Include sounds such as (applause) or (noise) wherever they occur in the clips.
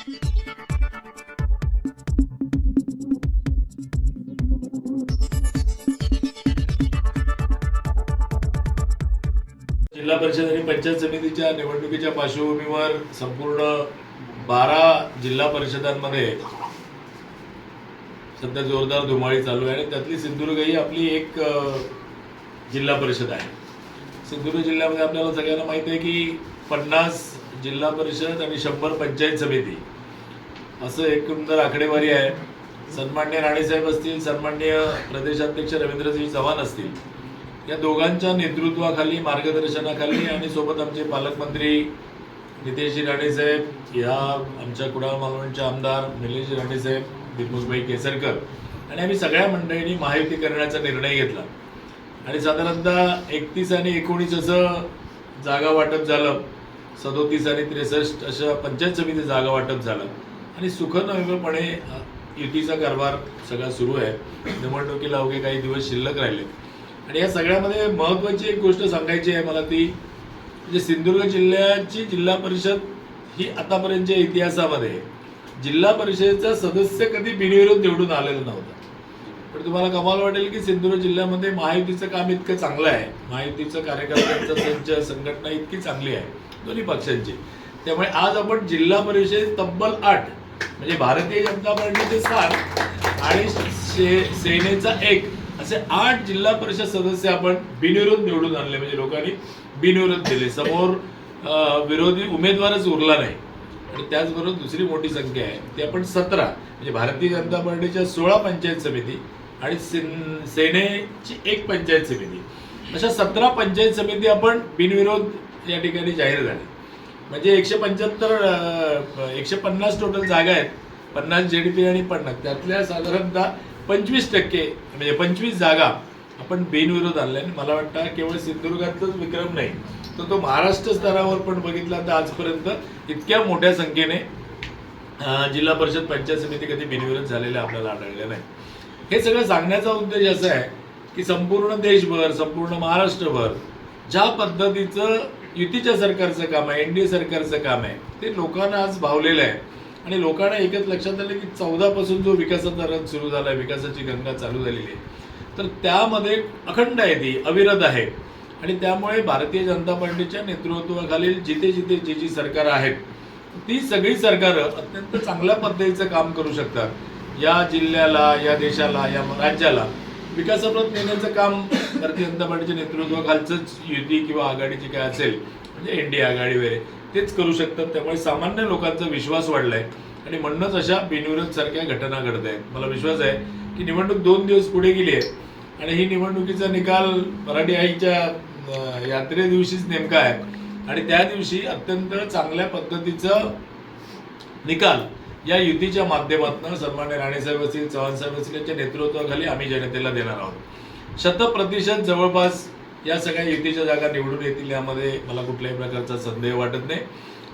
जिल्हा परिषद आणि पंचायत समितीच्या निवडणुकीच्या पार्श्वभूमीवर संपूर्ण बारा जिल्हा परिषदांमध्ये सध्या जोरदार धुमाळी चालू आहे आणि त्यातली सिंधुदुर्ग ही आपली एक जिल्हा परिषद आहे. सिंधुदुर्ग जिल्ह्यामध्ये आपल्याला सगळ्यांना माहीत आहे की पन्नास जिल्हा परिषद आणि शंभर पंचायत समिती. असं एकंदर आकडेवारी आहे. सन्मान्य राणेसाहेब असतील सन्मान्य प्रदेशाध्यक्ष रवींद्रसिंह चव्हाण असतील. या दोघांच्या नेतृत्वाखाली मार्गदर्शनाखाली आणि सोबत आमचे पालकमंत्री नितेशजी राणेसाहेब या आमच्या कुडाळ मालवणचे आमदार निलेश राणेसाहेब दिलमुखभाई केसरकर आणि आम्ही सगळ्या मंडळींनी महायुती करण्याचा निर्णय घेतला. आणि साधारणतः एकतीस आणि एकोणीस असं जागा वाटप झालं. सदोतीस आणि त्रेसष्ट अशा पंचायत समिती जागा वाटप झालं. आणि सुखनवेपणे युतीचा कारभार सगळा सुरू आहे. निवडणुकीला अवघे काही दिवस शिल्लक राहिले. आणि या सगळ्यामध्ये महत्त्वाची एक गोष्ट सांगायची आहे मला ती म्हणजे सिंधुदुर्ग जिल्ह्याची जिल्हा परिषद ही आतापर्यंतच्या इतिहासामध्ये जिल्हा परिषदेचा सदस्य कधी बिनविरोध निवडून आलेला नव्हता. पण तुम्हाला कमाल वाटेल की सिंधुदुर्ग जिल्ह्यामध्ये महायुतीचं काम इतकं चांगलं आहे. महायुतीचं कार्यकर्त्यांचा संच संघटना इतकी चांगली आहे. दोन्ही पक्षांची. त्यामुळे आज आपण जिल्हा परिषद तब्बल आठ म्हणजे भारतीय जनता पार्टीचे सात आणि शे सेनेचा एक असे आठ जिल्हा परिषद सदस्य आपण बिनविरोध निवडून आणले म्हणजे लोकांनी बिनविरोध दिले. समोर विरोधी उमेदवारच उरला नाही. आणि त्याचबरोबर दुसरी मोठी संख्या आहे. ती आपण सतरा म्हणजे भारतीय जनता पार्टीच्या सोळा पंचायत समिती आणि सेन- सेनेची एक पंचायत समिती. अशा सतरा पंचायत समिती आपण बिनविरोध या ठिकाणी जाहीर झाली. म्हणजे एकशे पंच्याहत्तर एकशे पन्नास टोटल जागा आहेत. पन्नास जे डी पी आणि पन्नास. त्यातल्या साधारणतः पंचवीस टक्के म्हणजे पंचवीस जागा आपण बिनविरोध आणल्या. आणि मला वाटतं केवळ सिंधुदुर्गातलाच विक्रम नाही तर तो महाराष्ट्र स्तरावर पण बघितला तर आजपर्यंत इतक्या मोठ्या संख्येने जिल्हा परिषद पंचायत समिती कधी बिनविरोध झालेल्या आपल्याला आढळल्या नाही. हे सगळं सांगण्याचा उद्देश असा आहे की संपूर्ण देशभर संपूर्ण महाराष्ट्रभर ज्या पद्धतीचं युतीच्या सरकारचं काम आहे एन डी ए सरकारचं काम आहे. ते लोकांना आज भावलेलं आहे. आणि लोकांना एकच लक्षात आलं की चौदापासून जो विकासाचा रथ सुरू झाला आहे विकासाची गंगा चालू झालेली आहे तर त्यामध्ये अखंड आहे ती अविरत आहे. आणि त्यामुळे भारतीय जनता पार्टीच्या नेतृत्वाखालील जिथे जिथे जी जी सरकार आहेत ती सगळी सरकारं अत्यंत चांगल्या पद्धतीचं काम करू शकतात. या जिल्ह्याला या देशाला या राज्याला विकासाप्रत नेण्याचं काम भारतीय जनता पार्टीच्या नेतृत्वाखालचंच युती किंवा आघाडीची काय असेल म्हणजे एन डी आघाडी वगैरे तेच करू शकतात. त्यामुळे सामान्य लोकांचा विश्वास वाढलाय. आणि म्हणूनच अशा बिनविरोध सारख्या घटना घडत आहेत. मला विश्वास आहे की निवडणूक दोन दिवस पुढे गेली आहे. आणि ही निवडणुकीचा निकाल मराठी आईच्या यात्रे दिवशीच नेमका आहे. आणि त्या दिवशी अत्यंत चांगल्या पद्धतीचं निकाल या युतीच्या माध्यमातून सन्मान्य राणेसाहेब असतील चव्हाण साहेब असतील यांच्या नेतृत्वाखाली आम्ही जनतेला देणार आहोत. शतप्रतिशत जवळपास या सगळ्या युतीच्या जागा निवडून येतील यामध्ये मला कुठल्याही प्रकारचा संदेह वाटत नाही.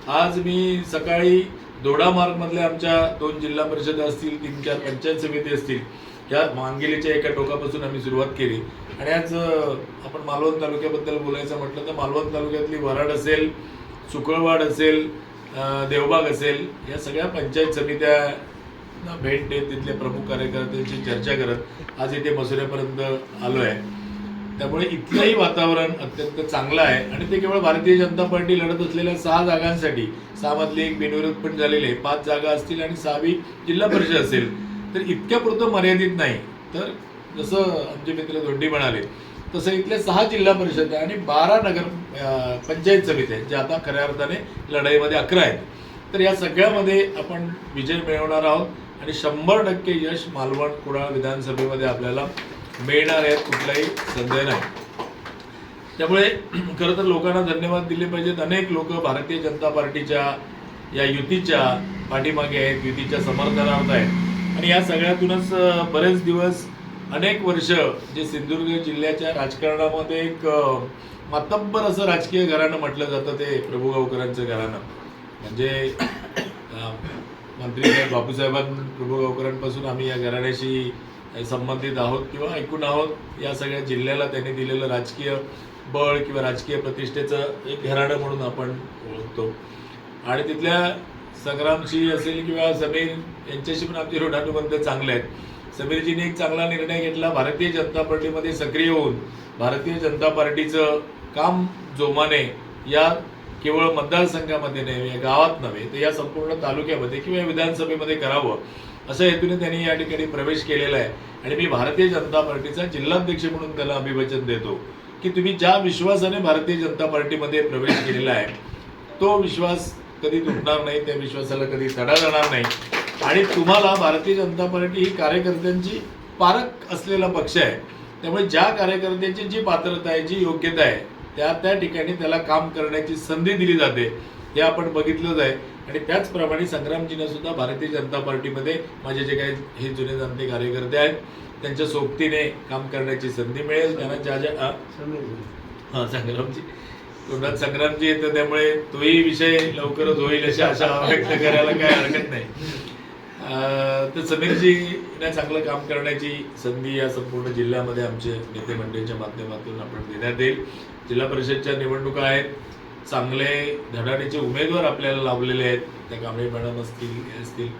आज मी सकाळी दोडा मार्गमधल्या आमच्या दोन जिल्हा परिषद असतील तीन चार पंचायत समिती असतील या मांगेलीच्या एका टोकापासून आम्ही सुरुवात केली. आणि आज आपण मालवण तालुक्याबद्दल बोलायचं म्हटलं तर मालवण तालुक्यातली वराड असेल सुकळवाड असेल देवबाग असेल या सगळ्या पंचायत समित्या भेट देत तिथले प्रमुख कार्यकर्त्यांची चर्चा करत आज इथे मसुऱ्यापर्यंत आलो आहे त्यामुळे इथलंही वातावरण अत्यंत चांगलं आहे. आणि ते केवळ भारतीय जनता पार्टी लढत असलेल्या सहा जागांसाठी सहामधले एक बिनविरोध पण झालेले आहे. पाच जागा असतील आणि सहावी जिल्हा परिषद असेल. तर इतक्या पुरतं मर्यादित नाही. तर जसं आमचे मित्र धोंडी म्हणाले तसं इथले सहा जिल्हा परिषद आहे आणि बारा नगर पंचायत समिती आहेत ज्या आता खऱ्या अर्थाने लढाईमध्ये अकरा आहेत. तर या सगळ्यामध्ये आपण विजय मिळवणार आहोत. आणि शंभर टक्के यश मालवण कुडाळ विधानसभेमध्ये आपल्याला मिळणार आहे कुठलाही संदेह नाही. त्यामुळे (clears throat) खरं तर लोकांना धन्यवाद दिले पाहिजेत. अनेक लोक भारतीय जनता पार्टीच्या या युतीच्या पाठीमागे आहेत युतीच्या समर्थनार्थ आहेत. आणि या सगळ्यातूनच बरेच दिवस अनेक वर्ष जे सिंधुदुर्ग जिल्ह्याच्या राजकारणामध्ये एक मातब्बर असं राजकीय घराणं म्हटलं जातं ते प्रभू गावकरांचं घराणं. म्हणजे मंत्री साहेब बापूसाहेबां प्रभू गावकरांपासून आम्ही या घराण्याशी संबंधित आहोत किंवा ऐकून आहोत. या सगळ्या जिल्ह्याला त्यांनी दिलेलं राजकीय बळ किंवा राजकीय प्रतिष्ठेचं एक घराणं म्हणून आपण ओळखतो. आणि तिथल्या संग्रामशी असेल किंवा समीर यांच्याशी पण आमचे रोडानुबंध चांगले आहेत. समीरजीने एक चांगला निर्णय घेतला. भारतीय जनता पार्टीमध्ये सक्रिय होऊन भारतीय जनता पार्टीचं काम जोमाने या केवळ मतदारसंघामध्ये नव्हे या गावात नव्हे तर या संपूर्ण तालुक्यामध्ये किंवा विधानसभेमध्ये करावं अशा हेतूने त्यांनी या ठिकाणी प्रवेश केलेला आहे. आणि मी भारतीय जनता पार्टीचा जिल्हाध्यक्ष म्हणून त्याला अभिवचन देतो की तुम्ही ज्या विश्वासाने भारतीय जनता पार्टीमध्ये प्रवेश केलेला आहे तो विश्वास कधी तुटणार नाही त्या विश्वासाला कधी तडा जाणार नाही. आणि तुम्हाला भारतीय जनता पार्टी ही कार्यकर्त्यांची पारख असलेला पक्ष आहे. त्यामुळे ज्या कार्यकर्त्यांची जी पात्रता आहे जी योग्यता आहे त्या त्या ठिकाणी त्याला काम करण्याची संधी दिली जाते. हे आपण बघितलंच आहे. आणि त्याचप्रमाणे संग्रामजीने सुद्धा भारतीय जनता पार्टीमध्ये माझे जे काही हे जुने जाणते कार्यकर्ते आहेत त्यांच्या सोबतीने काम करण्याची संधी मिळेल. त्यांना ज्या ज्या हा संग्रामजी. तोंडात संग्रामजी येतं त्यामुळे तोही विषय लवकरच होईल अशा आशा व्यक्त करायला काही हरकत नाही. तर समीरजीने चांगलं काम करण्याची संधी या संपूर्ण जिल्ह्यामध्ये आमचे नेते मंडळींच्या माध्यमातून आपण देण्यात येईल. जिल्हा परिषदच्या निवडणुका आहेत. चांगले धडाडीचे उमेदवार आपल्याला लाभलेले आहेत. त्या कांबळे मॅडम असतील असतील.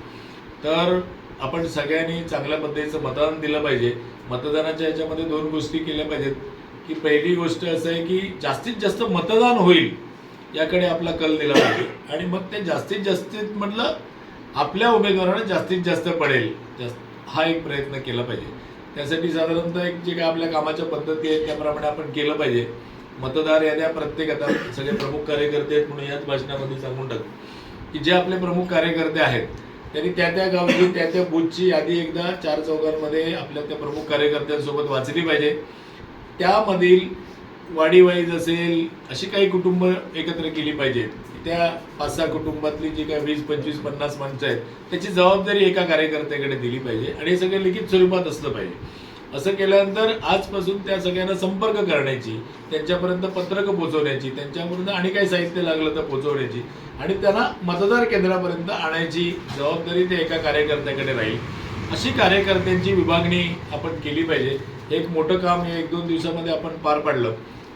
तर आपण सगळ्यांनी चांगल्या पद्धतीचं मतदान दिलं पाहिजे. मतदानाच्या याच्यामध्ये दोन गोष्टी केल्या पाहिजेत. की पहिली गोष्ट असं आहे की जास्तीत जास्त मतदान होईल याकडे आपला कल दिला पाहिजे. आणि मग ते जास्तीत जास्त म्हटलं आपल्या उमेदवारांना जास्तीत जास्त पडेल. जास्त हा एक प्रयत्न केला पाहिजे. त्यासाठी साधारणतः एक जे काय आपल्या कामाच्या पद्धती आहेत त्याप्रमाणे आपण केलं पाहिजे. मतदार याद्या प्रत्येक आता सगळे प्रमुख कार्यकर्ते आहेत म्हणून याच भाषणामध्ये सांगून टाकतो. की जे आपले प्रमुख कार्यकर्ते आहेत त्यांनी त्या त्या गावची त्या त्या बूथची यादी एकदा चार चौघांमध्ये आपल्या त्या प्रमुख कार्यकर्त्यांसोबत वाचली पाहिजे. त्यामधील वाडीवाईज असेल अशी काही कुटुंब एकत्र केली पाहिजेत. त्या पाच सहा कुटुंबातली जी काही वीस पंचवीस पन्नास माणसं आहेत त्याची जबाबदारी एका कार्यकर्त्याकडे दिली पाहिजे आणि हे सगळं लिखित स्वरूपात असलं पाहिजे. असं केल्यानंतर आजपासून त्या सगळ्यांना संपर्क करण्याची त्यांच्यापर्यंत पत्रकं पोहोचवण्याची त्यांच्यापर्यंत आणि काही साहित्य लागलं तर पोहोचवण्याची आणि त्यांना मतदार केंद्रापर्यंत आणायची जबाबदारी ते एका कार्यकर्त्याकडे राहील. अशी कार्यकर्त्यांची विभागणी आपण केली पाहिजे. एक मोठं काम हे एक दोन दिवसामध्ये आपण पार पाडलं.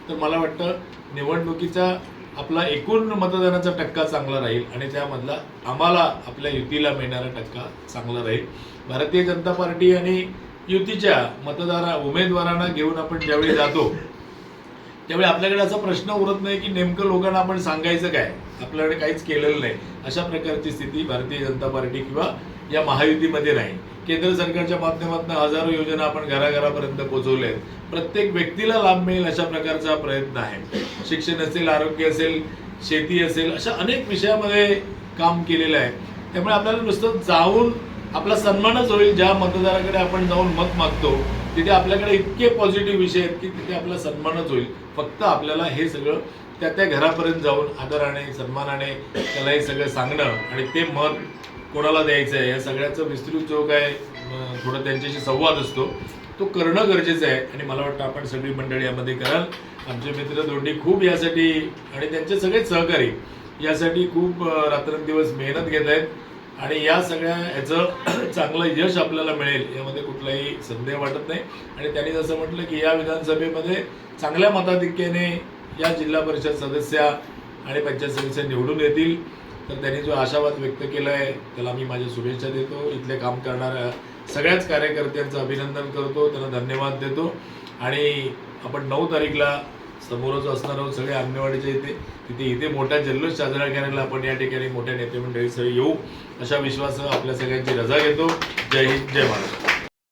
तर मला वाटतं निवडणुकीचा आपला एकूण मतदानाचा टक्का चांगला राहील आणि त्यामधला आम्हाला आपल्या युतीला मिळणारा टक्का चांगला राहील. भारतीय जनता पार्टी आणि युतीच्या मतदारा उमेदवारांना घेऊन आपण ज्यावेळी जातो त्यावेळी आपल्याकडे असा प्रश्न उरत नाही की नेमकं लोकांना आपण सांगायचं काय? आपल्याकडे काहीच केलेलं नाही. अशा प्रकारची स्थिती भारतीय जनता पार्टी किंवा या महायुतीमध्ये नाही. केंद्र सरकारच्या माध्यमातून हजारो योजना आपण घराघरापर्यंत पोहोचवल्या आहेत प्रत्येक व्यक्तीला लाभ मिळेल अशा प्रकारचा प्रयत्न आहे. शिक्षण असेल आरोग्य असेल शेती असेल अशा अनेक विषयामध्ये काम केलेलं आहे. त्यामुळे आपल्याला नुसतं जाऊन आपला सन्मानच होईल ज्या मतदाराकडे आपण जाऊन मत मागतो तिथे आपल्याकडे इतके पॉझिटिव्ह विषय आहेत की तिथे आपला सन्मानच होईल. फक्त आपल्याला हे सगळं त्या त्या घरापर्यंत जाऊन आदराने सन्मानाने त्याला हे सगळं सांगणं आणि ते मत कोणाला द्यायचं आहे? या सगळ्याचं विस्तृत जो काय थोडं त्यांच्याशी संवाद असतो तो करणं गरजेचं आहे. आणि मला वाटतं आपण सगळी मंडळी यामध्ये कराल. आमचे मित्र दोंडी खूप यासाठी आणि त्यांचे सगळेच सहकारी यासाठी खूप रात्रंदिवस मेहनत घेत आहेत. आणि या सगळ्या ह्याचं (clears throat) चांगलं यश आपल्याला मिळेल यामध्ये कुठलाही संदेह वाटत नाही. आणि त्यांनी जसं म्हटलं की या विधानसभेमध्ये चांगल्या मताधिक्याने या जिल्हा परिषद सदस्या आणि पंचायत सदस्य निवडून येतील. तर त्यांनी जो आशावाद व्यक्त केला आहे त्याला मी माझ्या शुभेच्छा देतो. इथले काम करणाऱ्या सगळ्याच कार्यकर्त्यांचं अभिनंदन करतो त्यांना धन्यवाद देतो. आणि आपण नऊ तारीखला समोरच असणार आहोत सगळे आंबेवाडीच्या इथे तिथे इथे मोठा जल्लोष साजरा करायला आपण या ठिकाणी मोठ्या नेते मंडळीसह येऊ. अशा विश्वास आपल्या सगळ्यांची रजा घेतो. जय हिंद जय महाराष्ट्र.